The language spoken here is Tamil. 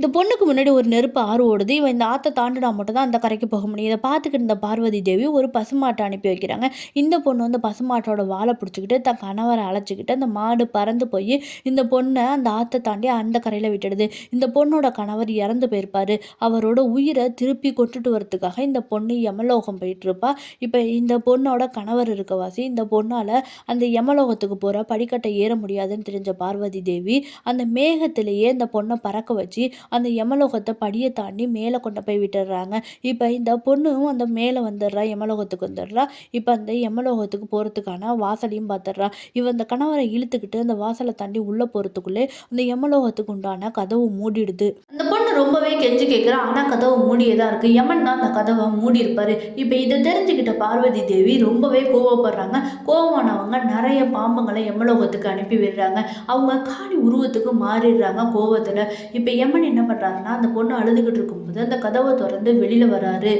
இந்த பொண்ணுக்கு முன்னாடி ஒரு நெருப்பு ஆறு ஓடுது. இவன் இந்த ஆற்றை தாண்டினா மட்டும் தான் அந்த கரைக்கு போக முடியும். இதை பார்த்துக்கிட்டு இருந்த பார்வதி தேவி ஒரு பசுமாட்டை அனுப்பி வைக்கிறாங்க. இந்த பொண்ணு வந்து பசுமாட்டோட வாழை பிடிச்சிக்கிட்டு தன் கணவரை அழைச்சிக்கிட்டு அந்த மாடு பறந்து போய் இந்த பொண்ணை அந்த ஆற்றை தாண்டி அந்த கரையில் விட்டுடுது. இந்த பொண்ணோட கணவர் இறந்து போயிருப்பாரு. அவரோட உயிரை திருப்பி கொண்டுட்டு வரதுக்காக இந்த பொண்ணு யமலோகம் போயிட்டுருப்பா. இப்போ இந்த பொண்ணோட கணவர் இருக்கவாசி இந்த பொண்ணால் அந்த யமலோகத்துக்கு போகிற படிக்கட்டை ஏற முடியாதுன்னு தெரிஞ்ச பார்வதி தேவி அந்த மேகத்திலேயே இந்த பொண்ணை பறக்க வச்சு அந்த யமலோகத்தை படியை தாண்டி மேலே கொண்டு போய் விட்டுடுறாங்க. இப்போ இந்த பொண்ணும் அந்த மேலே வந்துடுறா யமலோகத்துக்கு வந்துடுறா. இப்போ அந்த யமலோகத்துக்கு போகிறதுக்கான வாசலையும் பார்த்துடுறா. இவன் அந்த கணவரை இழுத்துக்கிட்டு அந்த வாசலை தாண்டி உள்ளே போகிறதுக்குள்ளே அந்த யமலோகத்துக்கு உண்டான கதவு மூடிடுது. அந்த பொண்ணு ரொம்பவே கெஞ்சி கேட்குறான் ஆனால் கதவு மூடியே தான் இருக்குது யமன் தான் அந்த கதவை மூடி இருப்பாரு இப்போ இதை தெரிஞ்சுக்கிட்ட பார்வதி தேவி ரொம்பவே கோவப்படுறாங்க. கோவமானவங்க நிறைய பாம்புங்களை யமலோகத்துக்கு அனுப்பி விடுறாங்க. அவங்க காளி உருவத்துக்கு மாறிடுறாங்க கோவத்தில். இப்போ யமன் என்ன பண்ணுறாருன்னா அந்த பொண்ணு அழுதுகிட்டு இருக்கும்போது அந்த கதவை திறந்து வெளியில் வராரு.